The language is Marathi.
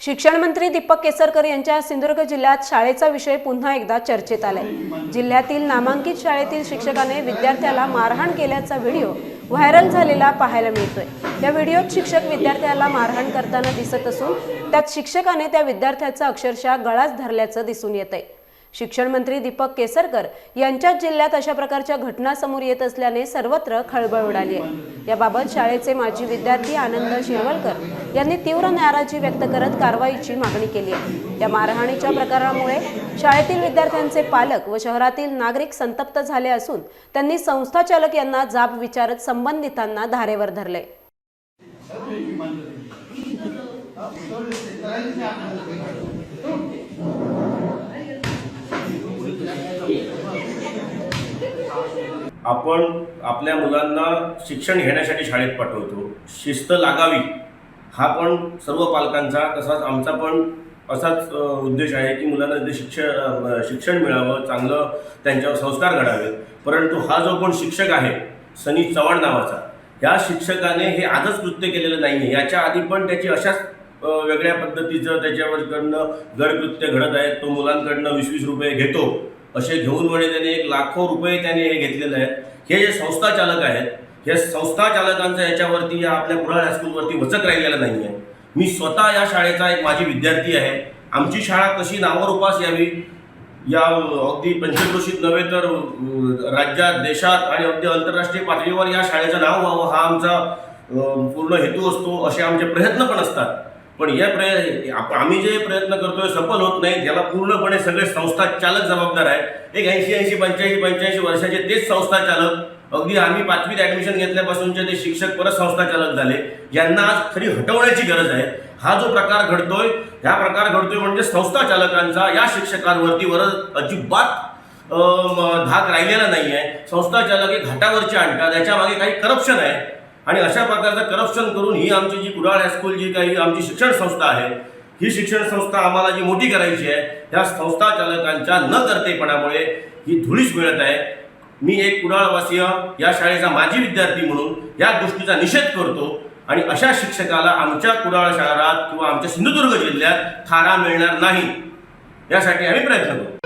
शिक्षण मंत्री दीपक केसरकर यांच्या सिंधुदुर्ग जिल्ह्यात शाळेचा विषय पुन्हा एकदा चर्चेत आलाय. जिल्ह्यातील नामांकित शाळेतील शिक्षकाने विद्यार्थ्याला मारहाण केल्याचा व्हिडिओ व्हायरल झालेला पाहायला मिळतोय. या व्हिडिओत शिक्षक विद्यार्थ्याला मारहाण करताना दिसत असून त्यात शिक्षकाने त्या विद्यार्थ्याचा अक्षरशः गळाच धरल्याचं दिसून येत आहे शिक्षण मंत्री दीपक केसरकर यांच्याच जिल्ह्यात अशा प्रकारच्या घटना समोर येत असल्याने सर्वत्र खळबळ उडाली आहे. याबाबत शाळेचे माजी विद्यार्थी आनंद शिरवलकर यांनी तीव्र नाराजी व्यक्त करत कारवाईची मागणी केली आहे. या मारहाणीच्या प्रकारामुळे शाळेतील विद्यार्थ्यांचे पालक व शहरातील नागरिक संतप्त झाले असून त्यांनी संस्थाचालक यांना जाब विचारत संबंधितांना धारेवर धरले. आपण आपल्या मुलांना शिक्षण घेण्यासाठी शाळेत पाठवतो. शिस्त लागावी. हा पण सर्व पालकांचा तसाच आमचा पण असाच उद्देश आहे की मुलांना जे शिक्षण शिक्षण मिळावं चांगलं त्यांच्यावर संस्कार घडावेत परंतु हा जो कोण शिक्षक आहे सनी चव्हाण नावाचा या शिक्षकाने हे आजच कृत्य केलेलं नाही आहे याच्या आधी पण त्याची अशाच वेगळ्या पद्धतीचं त्याच्यावरकडनं गडकृत्य घडत आहेत. तो मुलांकडनं वीस वीस रुपये घेतो. असे घेऊन म्हणे त्याने एक लाखो रुपये त्याने हे घेतलेले आहेत. हे जे संस्था चालक आहेत हे संस्था चालकांचा याच्यावरती या आपल्या कुडाळ हायस्कूलवरती वचक राहिलेला नाही आहे मी स्वतः या शाळेचा एक माझी विद्यार्थी आहे. आमची शाळा कशी नावारूपास यावी? या अगदी पंचक्रोशीत नव्हे तर राज्यात देशात आणि अगदी आंतरराष्ट्रीय पातळीवर या शाळेचं नाव व्हावं हा आमचा पूर्ण हेतू असतो असे आमचे प्रयत्न पण असतात. पण या प्रय आप- आम्ही जे प्रयत्न करतोय सफल होत नाही. ज्याला पूर्णपणे सगळे संस्था चालक जबाबदार आहेत. एक ऐंशी ऐंशी पंच्याऐंशी पंच्याऐंशी वर्षाचे तेच संस्था चालक. अगदी आम्ही पाचवीत ॲडमिशन घेतल्यापासूनचे ते शिक्षक परत संस्था चालक झाले. यांना आज खरी हटवण्याची गरज आहे. हा जो प्रकार घडतोय हा प्रकार घडतोय म्हणजे संस्था चालकांचा या शिक्षकांवरती वर अजिबात धाक राहिलेला नाही आहे संस्था चालक हे घाटावरचे आणतात याच्यामागे काही करप्शन आहे. आणि अशा प्रकारचं करप्शन करून ही आमची जी कुडाळ हायस्कूल जी काही आमची शिक्षण संस्था आहे ही शिक्षण संस्था आम्हाला जी मोठी करायची आहे त्या संस्था चालकांच्या न करतेपणामुळे ही धुळीस मिळत आहे. मी एक कुडाळवासीय या शाळेचा माजी विद्यार्थी म्हणून या गोष्टीचा निषेध करतो आणि अशा शिक्षकाला आमच्या कुडाळ शहरात किंवा आमच्या सिंधुदुर्ग जिल्ह्यात थारा मिळणार नाही यासाठी आम्ही प्रयत्न करू